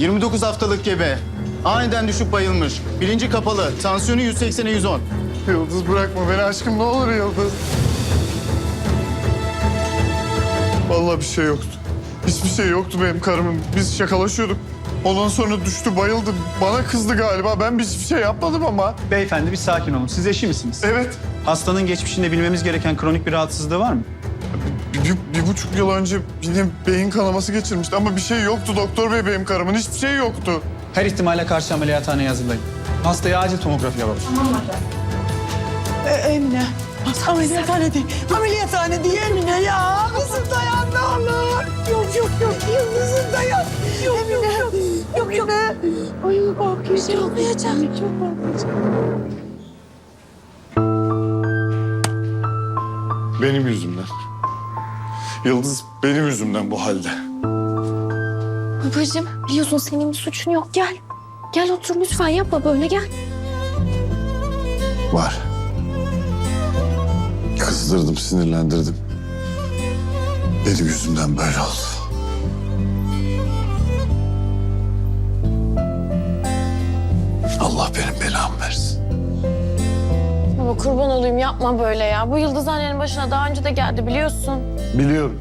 29 haftalık gebe. Aniden düşüp bayılmış. Bilinci kapalı. Tansiyonu 180'e 110. Yıldız bırakma beni aşkım ne olur Yıldız. Vallahi bir şey yoktu. Hiçbir şey yoktu benim karımın. Biz şakalaşıyorduk. Ondan sonra düştü bayıldı. Bana kızdı galiba. Ben hiçbir şey yapmadım ama. Beyefendi bir sakin olun. Siz eşi misiniz? Evet. Hastanın geçmişinde bilmemiz gereken kronik bir rahatsızlığı var mı? Bir, bir- buçuk yıl önce benim beyin kanaması geçirmişti ama bir şey yoktu doktor bey benim karımın. Hiçbir şey yoktu. Her ihtimale karşı ameliyathaneye hazırlayın. Hastaya acil tomografi yapalım. E, Emine. Ameliyathane değil. Ameliyathane değil Emine ya. Kızım dayan ne olur. Yok yok yok. Yıldızım dayan. Yok Emine. yok yok. Yok yok. Ay korkuyorum. Bir şey olmayacak. Çok korkuyorum. Benim yüzümden. Yıldız benim yüzümden bu halde. Babacığım biliyorsun senin bir suçun yok. Gel. Gel otur lütfen yapma böyle gel. Var. Kızdırdım, sinirlendirdim. Benim yüzümden böyle oldu. Allah benim belamı versin. Baba kurban olayım yapma böyle ya. Bu Yıldız annenin başına daha önce de geldi biliyorsun. Biliyorum.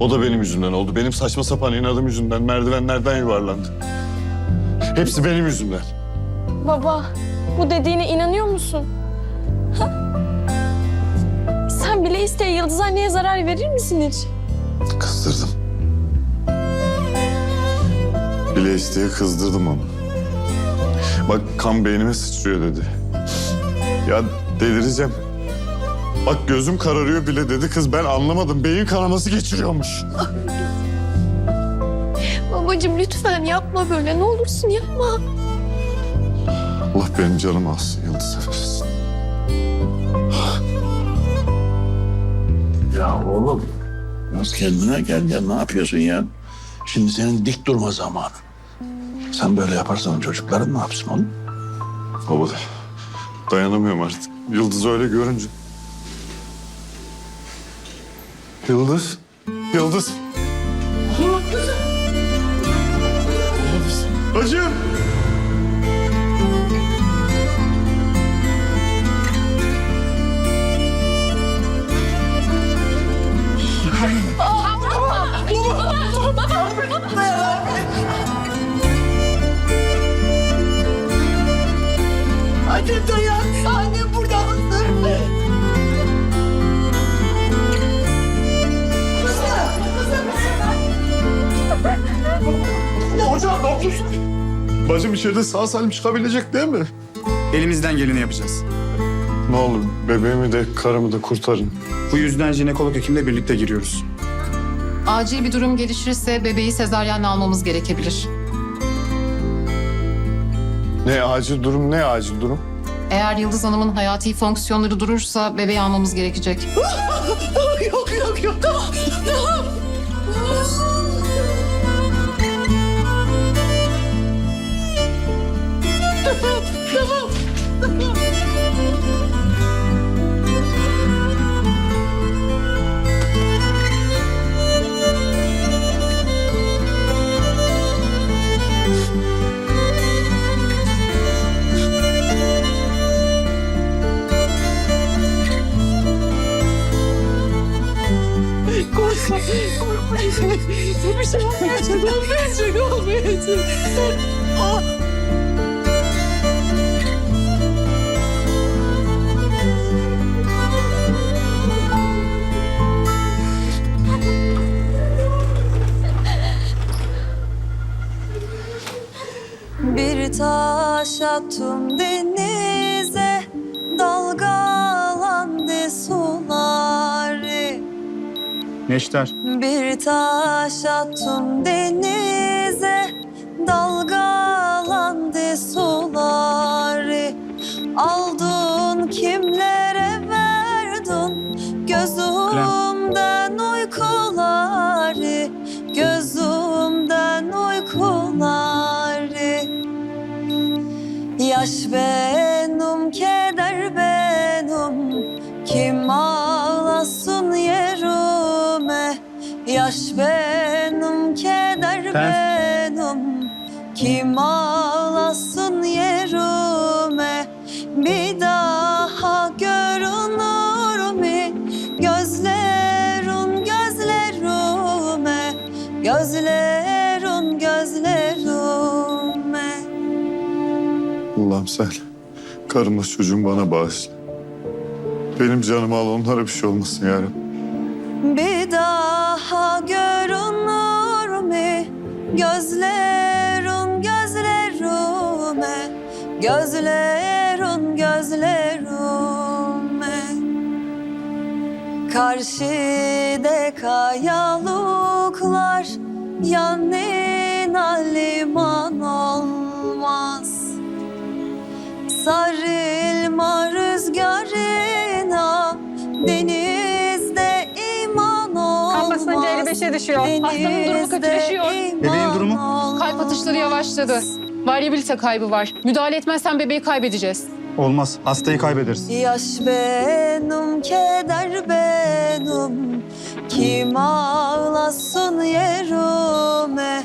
O da benim yüzümden oldu. Benim saçma sapan inadım yüzünden merdivenlerden yuvarlandı. Hepsi benim yüzümden. Baba bu dediğine inanıyor musun? Ha? Sen bile isteye Yıldız anneye zarar verir misin hiç? Kızdırdım. Bile isteye kızdırdım onu. Bak kan beynime sıçrıyor dedi. Ya delireceğim. Bak gözüm kararıyor bile dedi kız ben anlamadım. Beyin kanaması geçiriyormuş. Babacığım lütfen yapma böyle ne olursun yapma. Allah benim canımı alsın Yıldız Efes. Ya oğlum, biraz kendine gel ya. Ne yapıyorsun ya? Şimdi senin dik durma zamanı. Sen böyle yaparsan çocukların ne yapsın oğlum? Baba da dayanamıyorum artık. Yıldız'ı öyle görünce. Yıldız. Yıldız. Yıldız. Bacım. Anne dayan. Hocam ne yapıyorsun? Bacım içeride sağ salim çıkabilecek değil mi? Elimizden geleni yapacağız. Ne olur bebeğimi de karımı da kurtarın. Bu yüzden jinekolog hekimle birlikte giriyoruz. Acil bir durum gelişirse bebeği sezaryenle almamız gerekebilir. Ne acil durum ne acil durum? Eğer Yıldız Hanım'ın hayati fonksiyonları durursa bebeği almamız gerekecek. Yok yok yok. Tamam. Tamam. Taş attım denize Dalgalandı suları. Neşter. Bir taş attım denize Dalgalandı suları. Aldın kimlere verdin Gözümden Yaş benim, keder benim Kim ağlasın yerime? Yaş benim, keder benim Kim ağlasın yerime? Bir daha görünür mü? Gözlerin gözlerime. Gözlerin Allah'ım sen karımla çocuğum bana bağışla. Benim canımı al onlara bir şey olmasın yarabbim. Bir daha görünür mü gözlerin gözlerime Gözlerin gözlerime Karşıda kayalıklar yanına liman olmaz Sarılma rüzgarına denizde iman olmaz. Kan basıncı 55'e düşüyor. Hastanın durumu kötüleşiyor. Bebeğin durumu? Kalp atışları yavaşladı. Varyabilite kaybı var. Müdahale etmezsen bebeği kaybedeceğiz. Olmaz. Hastayı kaybederiz. Yaş benim, keder benim Kim ağlasın yerime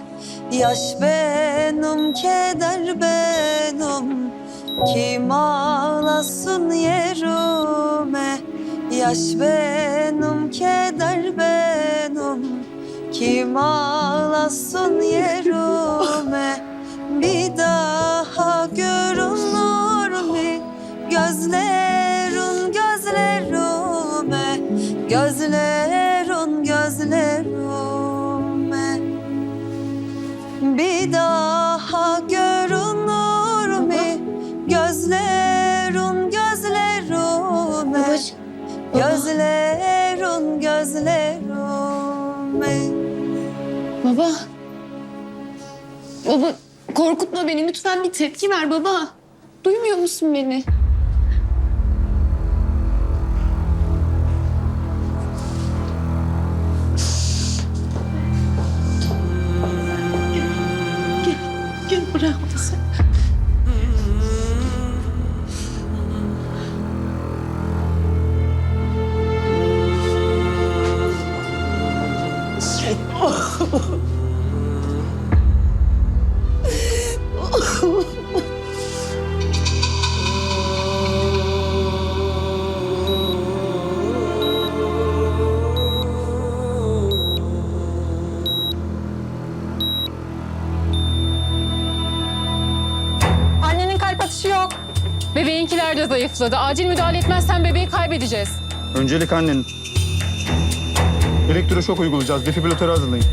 Yaş benim, keder benim Kim ağlasın yerime Yaş benim, keder benim Kim ağlasın yerime Bir daha görünür mü? Gözlerin gözlerime Gözlerin gözlerime Bir daha Gözlerin gözlerime Baba. Baba korkutma beni. Lütfen bir tepki ver baba. Duymuyor musun beni? Bebeğinkiler de zayıfladı. Acil müdahale etmezsen bebeği kaybedeceğiz. Öncelik annenin. Elektroşok uygulayacağız. Defibrilatörü hazırlayın.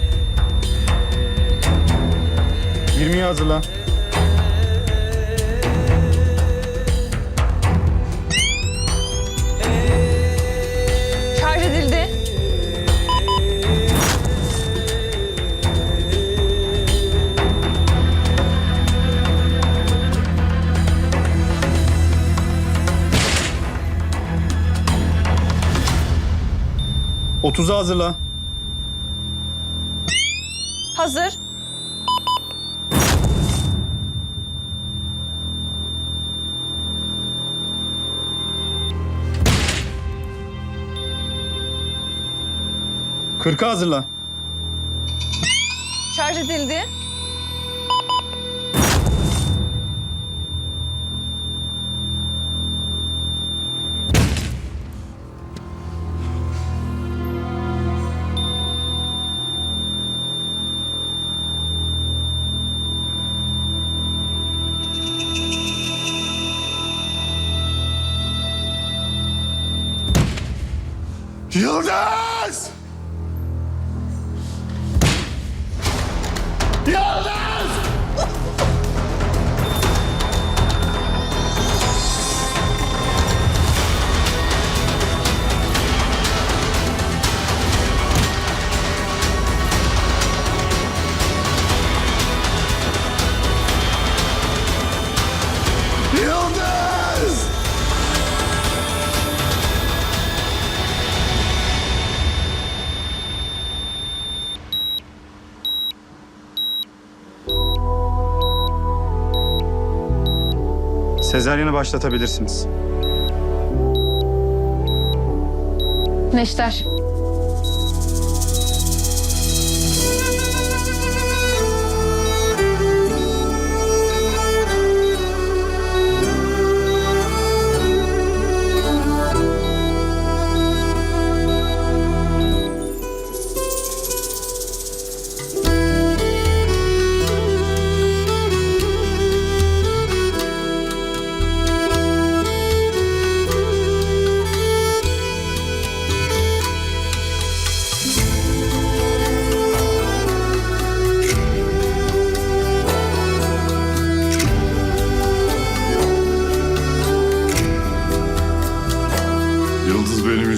20'yi hazırla. 30'a hazırla. Hazır. Kırka hazırla. Şarj edildi. Yıldız! Yıldız! Sezaryen'i başlatabilirsiniz. Neşter.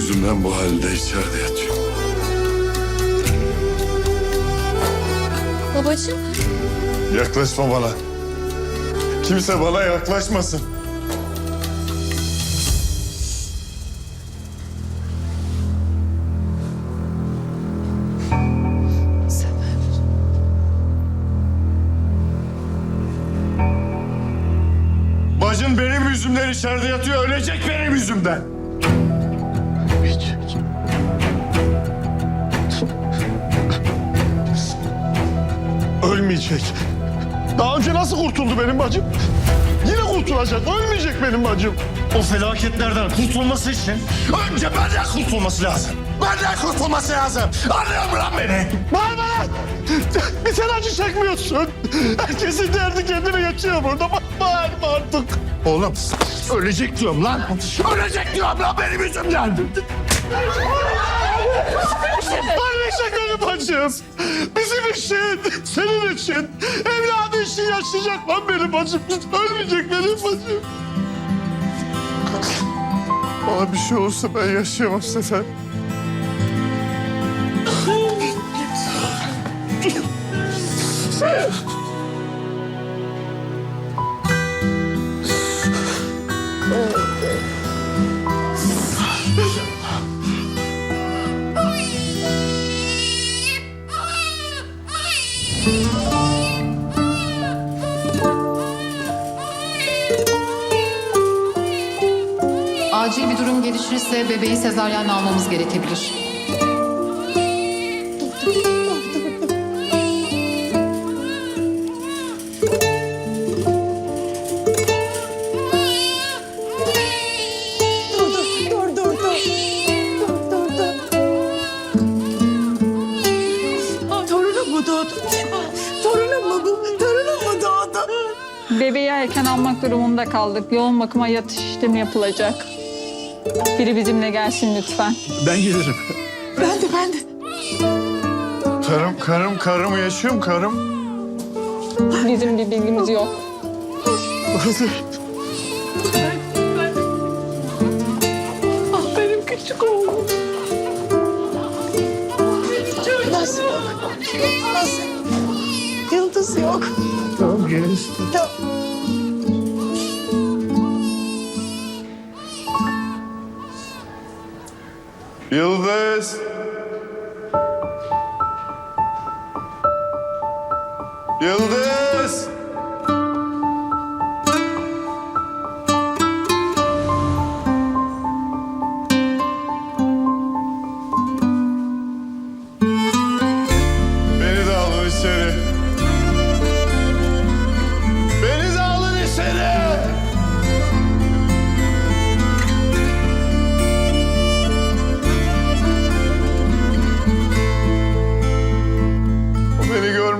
Yüzümden bu halde içeride yatıyor. Babacığım. Yaklaşma bana. Kimse bana yaklaşmasın. Bacın benim yüzümden içeride yatıyor. Ölecek benim yüzümden. Ölmeyecek. Daha önce nasıl kurtuldu benim bacım? Yine kurtulacak. Ölmeyecek benim bacım. O felaketlerden kurtulması için önce benden kurtulması lazım. Benden kurtulması lazım. Anlıyor musun lan beni? Bağırma lan! Bir sen acı çekmiyorsun. Herkesin derdi kendine geçiyor burada. Bağırma artık. Oğlum ölecek diyorum lan. Ölecek diyorum lan benim yüzümden. Ölmeyecek benim bacım. Bizim için, senin için. Evladı için yaşayacak lan benim bacım. Ölmeyecek benim bacım. Bana bir şey olursa ben yaşayamam Sefer. Gelişirse bebeği sezaryenle almamız gerekebilir. Dur dur dur dur. Dur dur dur. Torunum mu doğdu? Torunum mu bu? Torunum mu doğdu? Bebeği erken almak durumunda kaldık. Yoğun bakıma yatış işlemi yapılacak. Biri bizimle gelsin lütfen. Ben gelirim. Ben de ben de. Karım, karım, karım yaşıyorum karım. Bizim bir bilgimiz yok. Ah benim küçük oğlum. Nasıl yok? Nasıl? Yıldız yok. Tamam gelirsin. Tamam. Yıldız. Yıldız.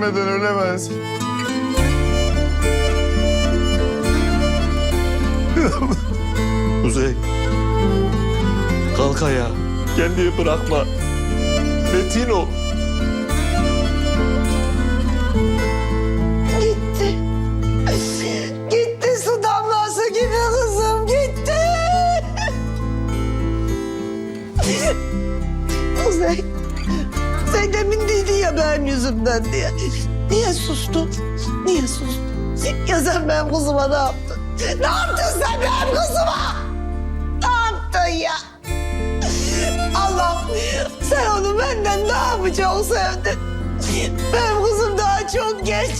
Beni görmeden ölemez. Kuzey. Kalk ayağa. Kendini bırakma. Metin ol. Yüzümden diye. Niye sustun? Niye sustun? Ya sen benim kızıma ne yaptın? Ne yaptın sen benim kızıma? Ne yaptın ya? Allah sen onu benden mı çok sevdin? Benim kızım daha çok genç.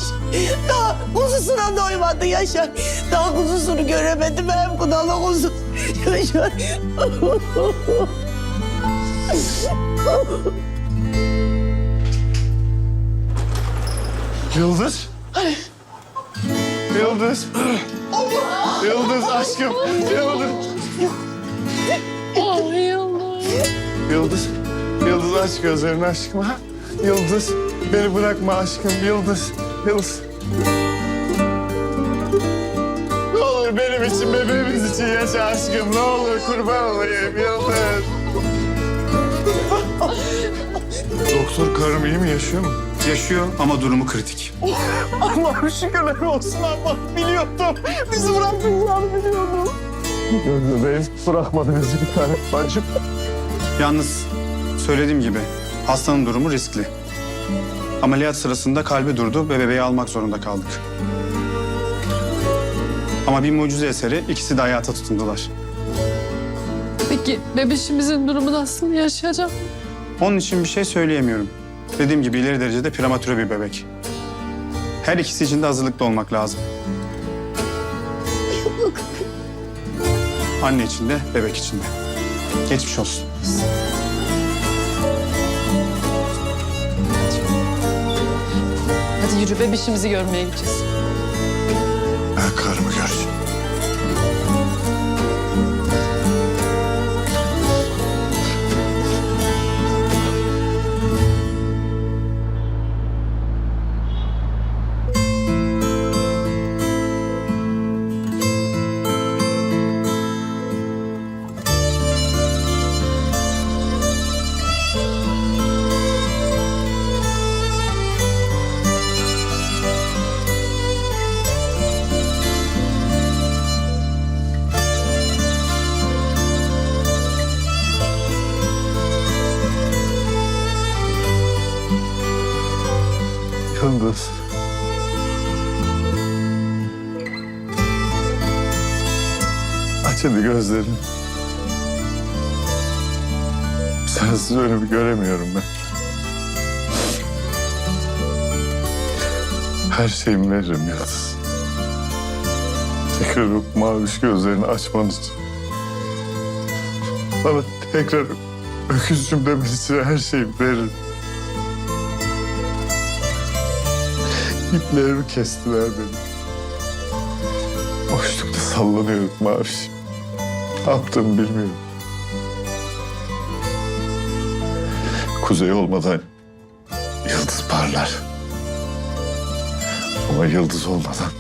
Daha kuzusuna doymadı Yaşar. Daha kuzusunu göremedi benim kudalı kuzum. Yaşar. Yıldız. Yıldız. Yıldız aşkım. Yıldız. Yıldız. Yıldız aç gözlerini aşkım ha. Yıldız. Beni bırakma aşkım. Yıldız. Yıldız. Ne olur benim için, bebeğimiz için yaşa aşkım. Ne olur kurban olayım Yıldız. Doktor karım iyi mi? Yaşıyor mu? Yaşıyor ama durumu kritik. Allah'ım şükürler olsun Allah. Biliyordum. Bizi bırakmayacağını biliyordum. Göz bebeğim bırakmadı bizi bir tane bacım. Yalnız söylediğim gibi hastanın durumu riskli. Ameliyat sırasında kalbi durdu ve bebeği almak zorunda kaldık. Ama bir mucize eseri ikisi de hayata tutundular. Peki bebişimizin durumu nasıl yaşayacak? Onun için bir şey söyleyemiyorum. Dediğim gibi ileri derecede prematüre bir bebek. Her ikisi için de hazırlıklı olmak lazım. Anne için de, bebek için de. Geçmiş olsun. Hadi yürü bebişimizi görmeye gideceğiz. Ben karımı göreceğim. Aç hadi gözlerini. Sensiz önümü göremiyorum ben. Her şeyimi veririm Yıldız. Tekrar o maviş gözlerini açman için. Bana tekrar öküzcüm demen için her şeyimi veririm. İplerimi kestiler beni. Boşlukta sallanıyorum Maviş. Ne yaptığımı bilmiyorum. Kuzey olmadan yıldız parlar. Ama yıldız olmadan...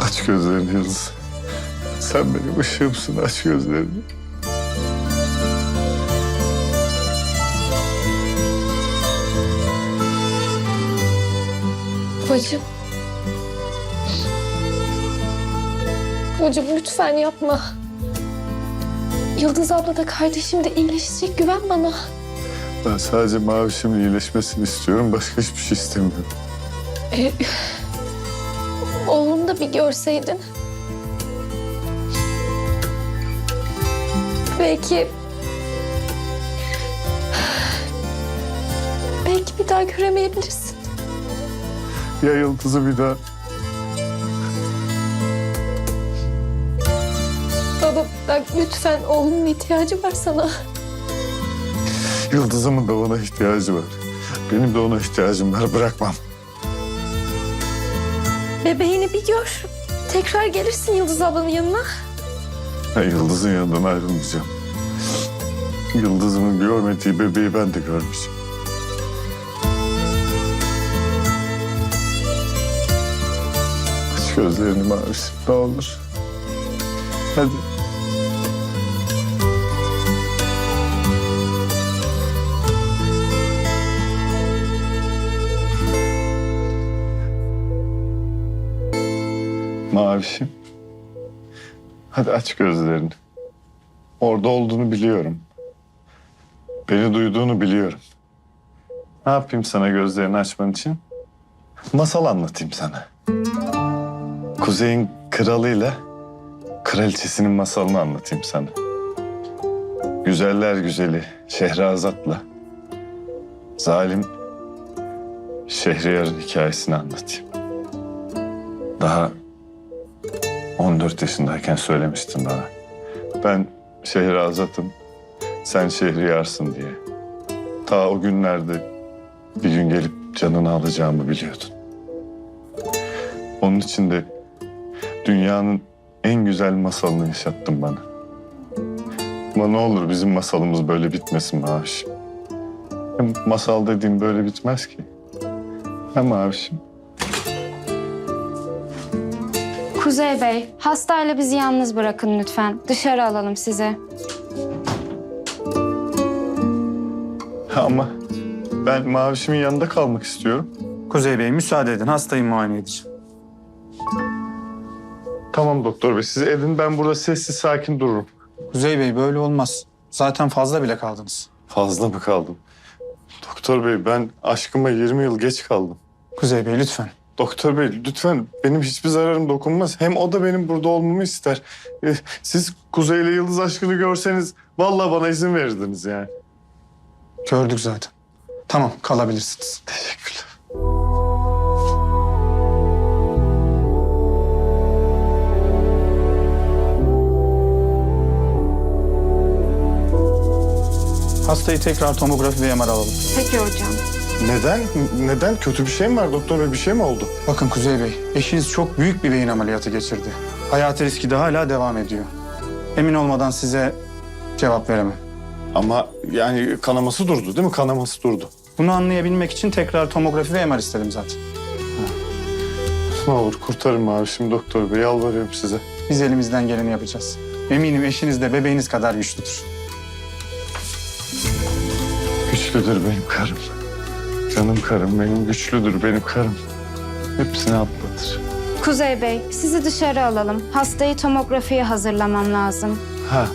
Aç gözlerini Yıldız. Sen benim ışığımsın. Aç gözlerini. Bacım. Bacım lütfen yapma. Yıldız abla da kardeşim de iyileşecek. Güven bana. Ben sadece Maviş'imin iyileşmesini istiyorum. Başka hiçbir şey istemiyorum. Ee, oğlunu da bir görseydin. Belki... Belki bir daha göremeyebilirsin. Ya Yıldız'ı bir daha bak lütfen oğlunun ihtiyacı var sana. Yıldız'ımın da ona ihtiyacı var. Benim de ona ihtiyacım var. Bırakmam. Bebeğini bir gör. Tekrar gelirsin Yıldız ablanın yanına. Ben Yıldız'ın yanından ayrılmayacağım. Yıldız'ımın görmediği bebeği ben de görmeyeceğim. Aç gözlerini Mavişim ne olur. Hadi. Mavişim. Hadi aç gözlerini. Orada olduğunu biliyorum. Beni duyduğunu biliyorum. Ne yapayım sana gözlerini açman için? Masal anlatayım sana. Kuzey'in kralıyla kraliçesinin masalını anlatayım sana. Güzeller güzeli Şehrazat'la zalim Şehriyar'ın hikayesini anlatayım. Daha 14 yaşındayken söylemiştin bana. Ben Şehrazat'ım, sen Şehriyarsın diye. Ta o günlerde bir gün gelip canını alacağımı biliyordun. Onun için de dünyanın en güzel masalını yaşattın bana. Ama ne olur bizim masalımız böyle bitmesin Mavişim. Hem masal dediğim böyle bitmez ki. Ha Mavişim? Kuzey Bey, hastayla bizi yalnız bırakın lütfen. Dışarı alalım sizi. Ha, ama ben Mavişimin yanında kalmak istiyorum. Kuzey Bey müsaade edin hastayı muayene edeceğim. Tamam doktor bey siz edin ben burada sessiz sakin dururum. Kuzey Bey böyle olmaz. Zaten fazla bile kaldınız. Fazla mı kaldım? Doktor bey ben aşkıma 20 yıl geç kaldım. Kuzey Bey lütfen. Doktor bey lütfen benim hiçbir zararım dokunmaz. Hem o da benim burada olmamı ister. Ee, Siz Kuzey ile Yıldız aşkını görseniz vallahi bana izin verirdiniz yani. Gördük zaten. Tamam kalabilirsiniz. Teşekkürler. Hastayı tekrar tomografi ve MR alalım. Peki hocam. Neden? Neden? Kötü bir şey mi var doktor bey? Bir şey mi oldu? Bakın Kuzey Bey, eşiniz çok büyük bir beyin ameliyatı geçirdi. Hayati riski de hala devam ediyor. Emin olmadan size cevap veremem. Ama yani kanaması durdu değil mi? Kanaması durdu. Bunu anlayabilmek için tekrar tomografi ve MR istedim zaten. Ne olur kurtarın abi şimdi doktor bey. Yalvarıyorum size. Biz elimizden geleni yapacağız. Eminim eşiniz de bebeğiniz kadar güçlüdür. Güçlüdür benim karım. Canım karım benim güçlüdür benim karım. Hepsini atlatır. Kuzey Bey, sizi dışarı alalım. Hastayı tomografiye hazırlamam lazım. Ha